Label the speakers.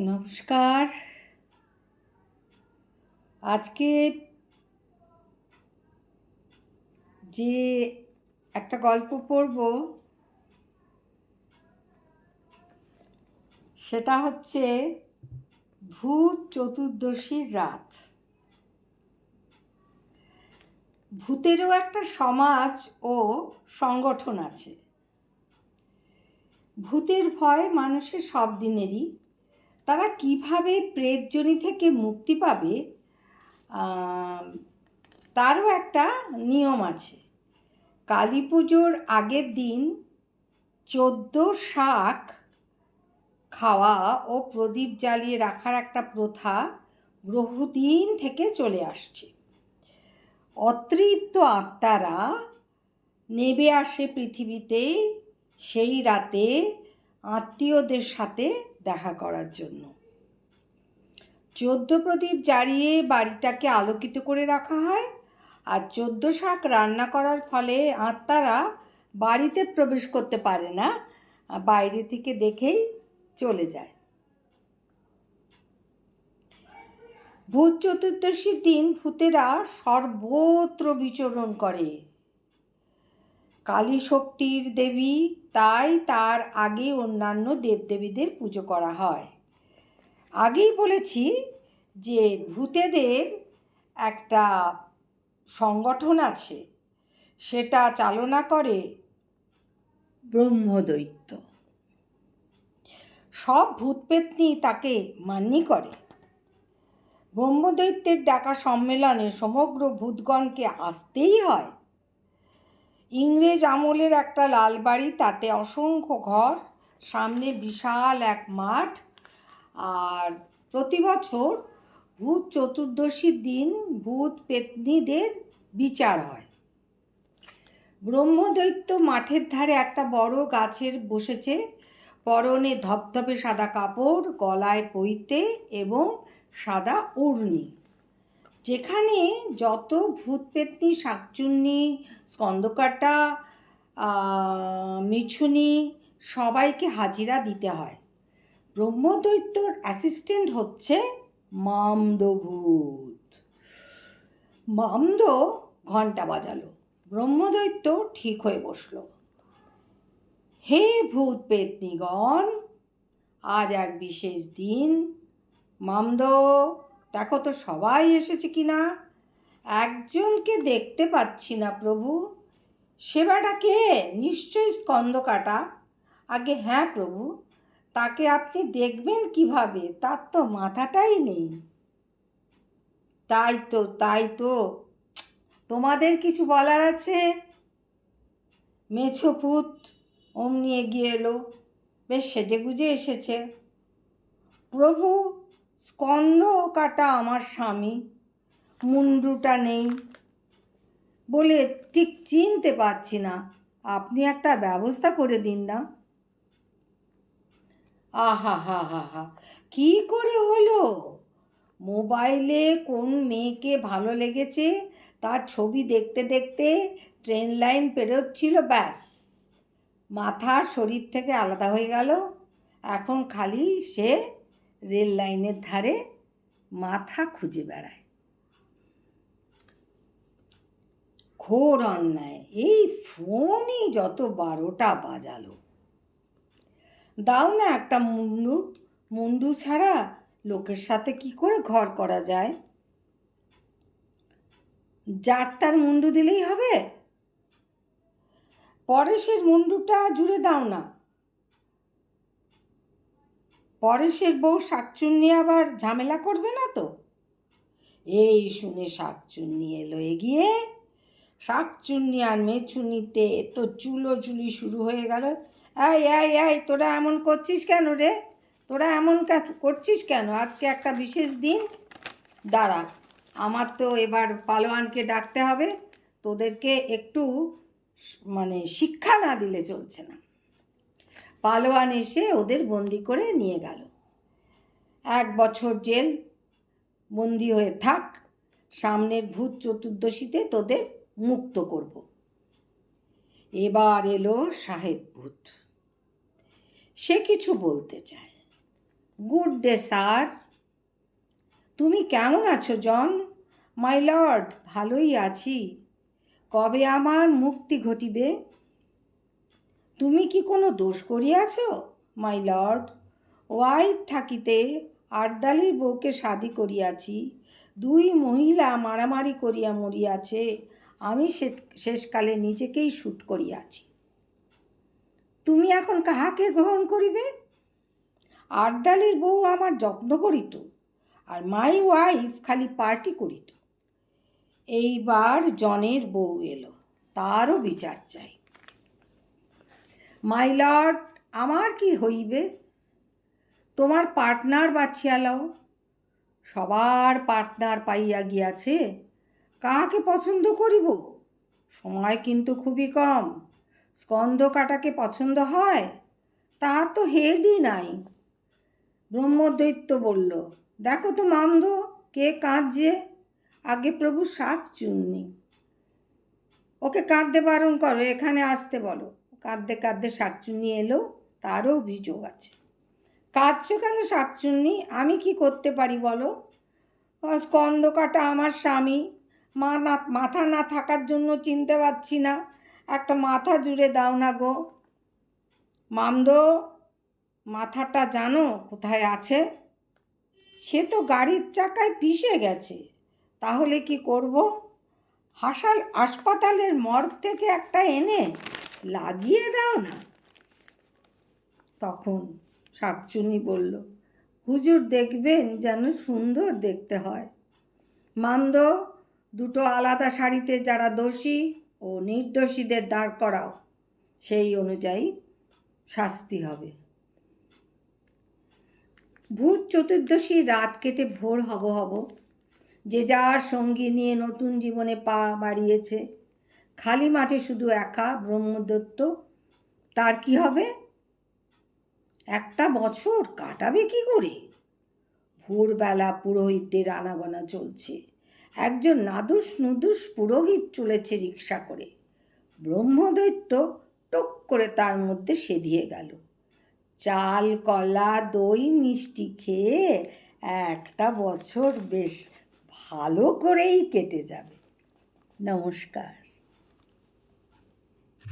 Speaker 1: নমস্কার। আজকে যে একটা গল্প পড়ব, সেটা হচ্ছে ভূত চতুর্দশীর রাত। ভূতেরও একটা সমাজ ও সংগঠন আছে। ভূতের ভয় মানুষের সব দিনেরই। তারা কীভাবে প্রেতজনি থেকে মুক্তি পাবে তারও একটা নিয়ম আছে। কালী পুজোর আগের দিন চোদ্দ শাক খাওয়া ও প্রদীপ জ্বালিয়ে রাখার একটা প্রথা বহুদিন থেকে চলে আসছে। অতৃপ্ত আত্মারা নেবে আসে পৃথিবীতে, সেই রাতে আত্মীয়দের সাথে দেখা করার জন্য। চোদ্দ প্রদীপ জ্বালিয়ে বাড়িটাকে আলোকিত করে রাখা হয় আর চোদ্দ শাক রান্না করার ফলে আত্মারা বাড়িতে প্রবেশ করতে পারে না বাইরে থেকে দেখেই চলে যায়। ভূত চতুর্দশীর দিন ভূতেরা সর্বত্র বিচরণ করে। কালী শক্তির দেবী, তাই তার আগে অন্যান্য দেবদেবীদের পুজো করা হয়। আগেই বলেছি যে ভূতেদের একটা সংগঠন আছে, সেটা চালনা করে ব্রহ্মদৈত্য। সব ভূতপেত্নী তাকে মান্যি করে। ব্রহ্মদৈত্যের ডাকা সম্মেলনে সমগ্র ভূতগণকে আসতেই হয় ইংরেজ আমলের একটা লাল বাড়ি তাতে অসংখ্য ঘর, সামনে বিশাল এক মাঠ। আর প্রতি বছর ভূত চতুর্দশীর দিন ভূত পেতনিদের বিচার হয়। ব্রহ্মদৈত্য মাঠের ধারে একটা বড় গাছের বসেছে। পরনে ধপধপে সাদা কাপড়, গলায় পইতে এবং সাদা উড়নি। যেখানে যত ভূত পেতনি, শাকচুন্নি স্কন্দকাটা মিছুনি সবাইকে হাজিরা দিতে হয়। ব্রহ্মদৈত্যর অ্যাসিস্ট্যান্ট হচ্ছে মামদভূত মামদ ঘণ্টা বাজালো। ব্রহ্মদৈত্য ঠিক হয়ে বসল। হে ভূত পেতনিগণ, আজ এক বিশেষ দিন মামদ দেখো তো সবাই এসেছে কি না? একজনকে দেখতে পাচ্ছি না প্রভু। সেবাটা কে? নিশ্চয়ই স্কন্দ কাটা আগে হ্যাঁ প্রভু, তাকে আপনি দেখবেন কীভাবে? তার তো মাথাটাই নেই। তাই তো তাই তো। তোমাদের কিছু বলার আছে? মেছো পুত, অমনি এগিয়ে এলো। বেশ সেজে গুজে এসেছে। প্রভু স্কন্দ কাটা আমার স্বামী, মুন্ডুটা নেই। বলে, ঠিক চিনতে পারছি না, আপনি একটা ব্যবস্থা করে দিন না। আহা, হা হা হা, কী করে হলো? মোবাইলে কোন মেয়েকে ভালো লেগেছে, তার ছবি দেখতে দেখতে ট্রেন লাইন পেরোচ্ছিল, ব্যাস। মাথা শরীর থেকে আলাদা হয়ে গেল। এখন খালি সে রেল লাইনের ধারে মাথা খুঁজে বেড়ায়। ঘোর অন্যায়, এই ফোনই যত বারোটা বাজালো। দাও না একটা মুন্ডু মুন্ডু ছাড়া লোকের সাথে কি করে ঘর করা যায়? যার তার মুন্ডু দিলেই হবে? পরেশের মুন্ডুটা জুড়ে দাও না। পরেশের বউ শাকচুন্নি আবার ঝামেলা করবে না তো? এই শুনে শাকচুন্নি এলো এগিয়ে। শাকচুন্নি আর মেচুনিতে তো চুলো চুলি শুরু হয়ে গেল। এই এই এই, তোরা এমন করছিস কেন রে? তোরা এমন করছিস কেন? আজকে একটা বিশেষ দিন। দাঁড়া, আমার তো এবার পালোয়ানকে ডাকতে হবে। তোদেরকে একটু মানে শিক্ষা না দিলে চলছে না। পালোয়ান এসে ওদের বন্দি করে নিয়ে গেল। এক বছর জেল, বন্দি হয়ে থাক, সামনের ভূত চতুর্দশীতে তোদের মুক্ত করব। এবার এলো সাহেব ভূত। সে কিছু বলতে চায়। Good day, sir. তুমি কেমন আছো, জন? মাই লর্ড, ভালোই আছি। কবে আমার মুক্তি ঘটিবে? তুমি কি কোনো দোষ করিয়াছ মাই লর্ড ওয়াইফ থাকিতে আর্দালির বউকে শাদি করিয়াছি। দুই মহিলা মারামারি করিয়া মরিয়াছে। আমি শেষকালে নিজেকেই শুট করিয়াছি। তুমি এখন কাহাকে গ্রহণ করিবে? আর্দালির বউ আমার যত্ন করিত আর মাই ওয়াইফ খালি পার্টি করিত। এইবার জনের বউ এলো, তারও বিচার চাই। মাই লর্ড, আমার কি হইবে? তোমার পার্টনার বাছিয়া সবার পার্টনার পাইয়া গিয়াছে, কাহাকে পছন্দ করিব? সময় কিন্তু খুবই কম, স্কন্ধ কাটাকে পছন্দ হয়, তা তো হেডই নাই। ব্রহ্মদৈত্য বলল, দেখো তো মামদ, কে কাঁদছে? আগে প্রভু শাক চুননি। ওকে কাঁদতে বারণ করো, এখানে আসতে বলো। কাঁদতে কাঁদতে শাকচুন্নি এলো তারও অভিযোগ আছে। কাঁদছো কেন শাকচুন্নি? আমি কি করতে পারি বলো? আহ, স্কন্দ কাটা আমার স্বামী। মা না মাথা না থাকার জন্য চিনতে পারছি না। একটা মাথা জুড়ে দাও না গো। মামদ মাথাটা জানো কোথায় আছে? সে তো গাড়ির চাকায় পিষে গেছে। তাহলে কি করব? হাসাল হাসপাতালের মর্গ থেকে একটা এনে লাগিয়ে দাও না। তখন শাকচুনি বলল, হুজুর দেখবেন যেন সুন্দর দেখতে হয়। মান্দ, দুটো আলাদা শাড়িতে যারা দোষী ও নির্দোষীদের দাঁড় করাও, সেই অনুযায়ী শাস্তি হবে। ভূত চতুর্দশী রাত কেটে ভোর হব হব, যে যার সঙ্গী নিয়ে নতুন জীবনে পা বাড়িয়েছে খালি মাঠে শুধু একা ব্রহ্মদত্ত, তার কি হবে? একটা বছর কাটাবে কি করে? ভোরবেলা পুরোহিতদের আনাগোনা চলছে। একজন নাদুস নুদুস পুরোহিত চলেছে রিক্সা করে। ব্রহ্মদৈত্য টক করে তার মধ্যে সেধিয়ে গেল। চাল, কলা, দই, মিষ্টি খেয়ে একটা বছর বেশ ভালো করেই কেটে যাবে। নমস্কার।